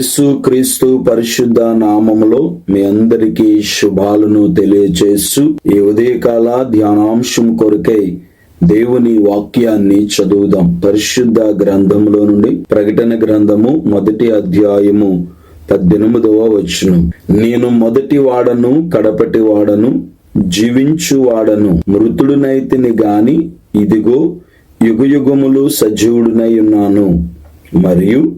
యేసు క్రీస్తు పరిశుద్ధ నామములో మీ అందరికీ శుభాలను తెలియజేస్తూ ఈ ఉదయకాల ధ్యానాంశం కొరకై దేవుని వాక్యాన్ని చదువుదాం. పరిశుద్ధ గ్రంథములో నుండి ప్రకటన గ్రంథము మొదటి అధ్యాయము పద్దెనిమిదవ వచనం. నేను మొదటి వాడను కడపటి వాడను జీవించు వాడను. మృతుడునైతిని గాని ఇదిగో యుగయుగములు సజీవుడునై ఉన్నాను. మరియు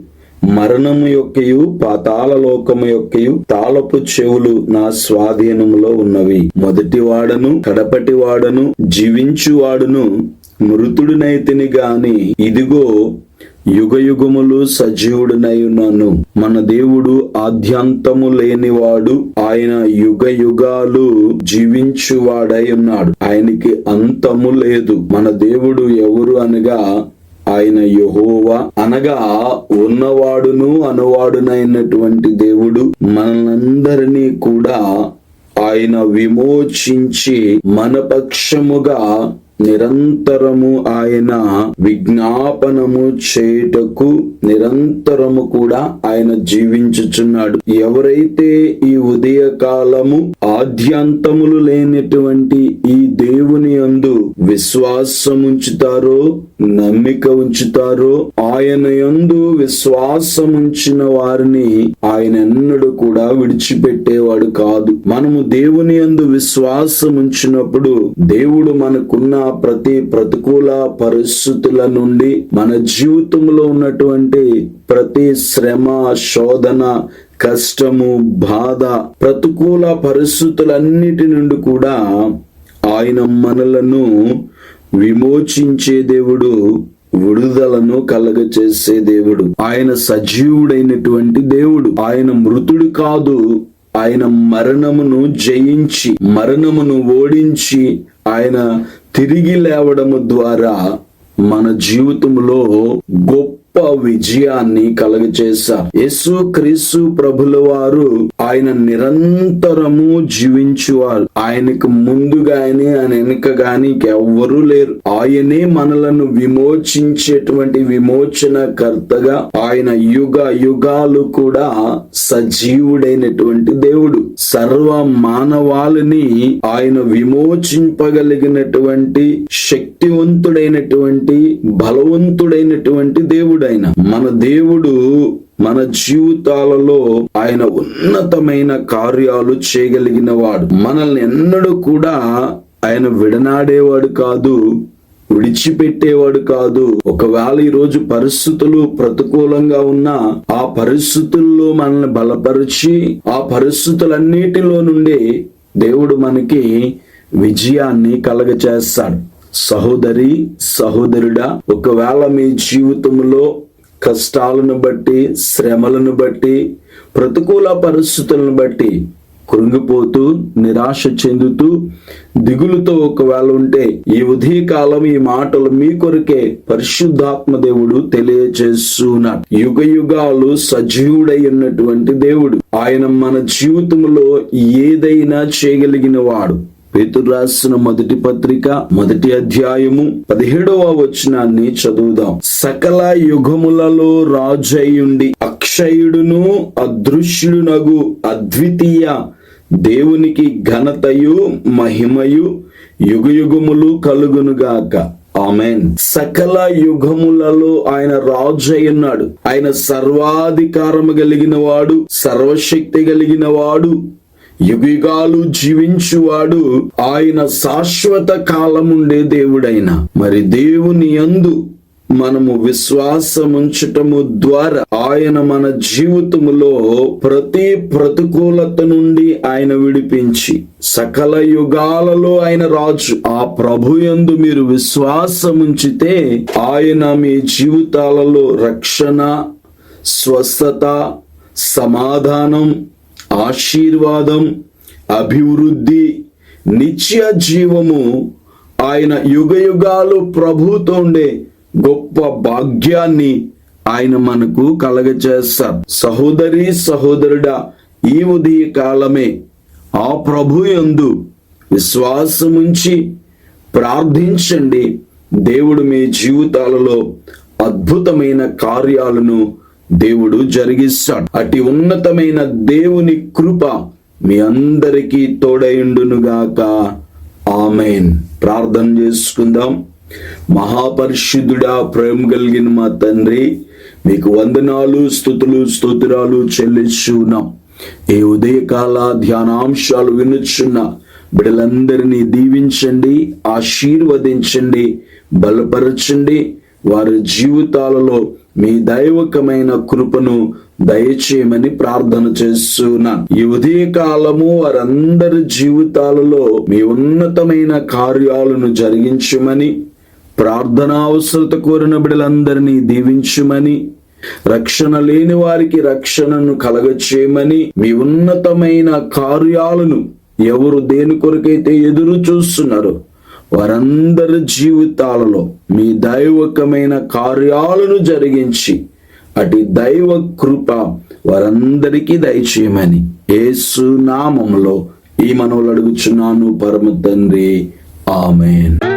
మరణము యొక్కయు పాతాళలోకము యొక్కయు తాళపు చెవులు నా స్వాధీనములో ఉన్నవి. మొదటి వాడను కడపటి వాడను జీవించు వాడును మృతుడినైతిని గాని ఇదిగో యుగ యుగములు సజీవుడునై ఉన్నాను. మన దేవుడు ఆద్యంతము లేనివాడు ఆయన యుగ యుగాలు జీవించువాడై ఉన్నాడు. ఆయనకి అంతము లేదు. మన దేవుడు ఎవరు అనగా ఆయన యహోవా అనగా ఉన్నవాడును అనువాడునైనటువంటి దేవుడు మనందరినీ కూడా ఆయన విమోచించి మన పక్షముగా నిరంతరము ఆయన విజ్ఞాపనము చేయుటకు నిరంతరము కూడా ఆయన జీవించుచున్నాడు. ఎవరైతే ఈ ఉదయ కాలము ఆద్యంతములు లేనటువంటి ఈ దేవుని అందు విశ్వాసం ఉంచుతారో నమ్మిక ఉంచుతారో ఆయన యందు విశ్వాసం ఉంచిన వారిని ఆయన ఎన్నడూ కూడా విడిచిపెట్టేవాడు కాదు. మనము దేవుని యందు విశ్వాసం ఉంచినప్పుడు దేవుడు మనకున్న ప్రతి ప్రతికూల పరిస్థితుల నుండి మన జీవితంలో ఉన్నటువంటి ప్రతి శ్రమ శోధన కష్టము బాధ ప్రతికూల పరిస్థితులన్నిటి నుండి కూడా ఆయన మనలను విమోచించే దేవుడు విడుదలను కలగచేసే దేవుడు. ఆయన సజీవుడైనటువంటి దేవుడు. ఆయన మృతుడు కాదు. ఆయన మరణమును జయించి మరణమును ఓడించి ఆయన తిరిగి లేవడము ద్వారా మన జీవితంలో గొప్ప విజయాన్ని కలగజేశారు యేసు క్రీస్తు ప్రభుల వారు ఆయన నిరంతరము జీవించువారు. ఆయనకు ముందుగా ఆయన వెనుక గాని ఎవ్వరూ లేరు. ఆయనే మనలను విమోచించేటువంటి విమోచన కర్తగా ఆయన యుగ యుగాలు కూడా సజీవుడైనటువంటి దేవుడు. సర్వ మానవాళిని ఆయన విమోచింపగలిగినటువంటి శక్తివంతుడైనటువంటి బలవంతుడైనటువంటి దేవుడు. ఆయన మన దేవుడు మన జీవితాలలో ఆయన ఉన్నతమైన కార్యాలు చేయగలిగిన వాడు. మనల్ని ఎన్నడూ కూడా ఆయన విడనాడేవాడు కాదు విడిచిపెట్టేవాడు కాదు. ఒకవేళ ఈ రోజు పరిస్థితులు ప్రతికూలంగా ఉన్నా ఆ పరిస్థితుల్లో మనల్ని బలపరిచి ఆ పరిస్థితులన్నిటిలో నుండి దేవుడు మనకి విజయాన్ని కలగచేస్తాడు. సహోదరి సహోదరుడా ఒకవేళ మీ జీవితంలో కష్టాలను బట్టి శ్రమలను బట్టి ప్రతికూల పరిస్థితులను బట్టి కృంగిపోతూ నిరాశ చెందుతూ దిగులుతో ఒకవేళ ఉంటే ఈ ఉదయకాలం ఈ మాటలు మీ కొరకే పరిశుద్ధాత్మ దేవుడు తెలియజేస్తున్నాడు యుగ యుగాలు సజీవుడై ఉన్నటువంటి దేవుడు. ఆయన మన జీవితంలో ఏదైనా చేయగలిగిన వాడు. పేతురు రాసిన మొదటి పత్రిక మొదటి అధ్యాయము పదిహేడవ వచనాన్ని చదువుదాం. సకల యుగములలో రాజయుండి అక్షయుడును అదృశ్యుడునగు అద్వితీయ దేవునికి ఘనతయు మహిమయు యుగయుగములు కలుగునుగాక. ఆమెన్. సకల యుగములలో ఆయన రాజు ఉన్నాడు ఆయన సర్వాధికారము కలిగిన వాడు సర్వశక్తి కలిగిన వాడు యుగాలు జీవించువాడు ఆయన శాశ్వత కాలముండే దేవుడైన. మరి దేవుని యందు మనము విశ్వాసముంచటము ద్వారా ఆయన మన జీవితములో ప్రతి ప్రతికూలత నుండి ఆయన విడిపించి సకల యుగాలలో ఆయన రాజు ఆ ప్రభు యందు మీరు విశ్వాసముంచితే ఆయన మీ జీవితాలలో రక్షణ స్వస్థత సమాధానం ఆశీర్వాదం అభివృద్ధి నిత్య జీవము ఆయన యుగ యుగాలు ప్రభుతో ఉండే గొప్ప భాగ్యాన్ని ఆయన మనకు కలగచేస్తారు సహోదరి సహోదరుడా ఈ ఉదయ కాలమే ఆ ప్రభు యందు విశ్వాసముంచి ప్రార్థించండి. దేవుడు మీ జీవితాలలో అద్భుతమైన కార్యాలను దేవుడు జరిగిస్తాడు. అటి ఉన్నతమైన దేవుని కృప మీ అందరికీ తోడయుండునుగాక ఆమెన్. ప్రార్థన చేసుకుందాం. మహాపరిశుద్ధుడా ప్రేమ కలిగిన మా తండ్రి మీకు వందనాలు స్థుతులు స్తోత్రాలు చెల్లిస్తున్నాం ఈ ఉదయకాల ధ్యానాంశాలు వినుచున్న బిడ్డలందరినీ దీవించండి ఆశీర్వదించండి బలపరచండి. వారి జీవితాలలో మీ దైవకమైన కృపను దయచేయమని ప్రార్థన చేస్తున్నాను. ఈ ఉదయ కాలము వారందరి జీవితాలలో మీ ఉన్నతమైన కార్యాలను జరిగించమని ప్రార్థన అవసరత కోరిన బిడ్డలందరినీ దీవించమని రక్షణ లేని వారికి రక్షణను కలగచేయమని మీ ఉన్నతమైన కార్యాలను ఎవరు దేని కొరకైతే ఎదురు చూస్తున్నారో వారందరి జీవితాలలో మీ దైవకమైన కార్యాలను జరిగించి అటు దైవ కృప వారందరికీ దయచేయమని యేసు నామములో ఈ మనవులు అడుగుచున్నాను పరమ తండ్రి. ఆమెన్.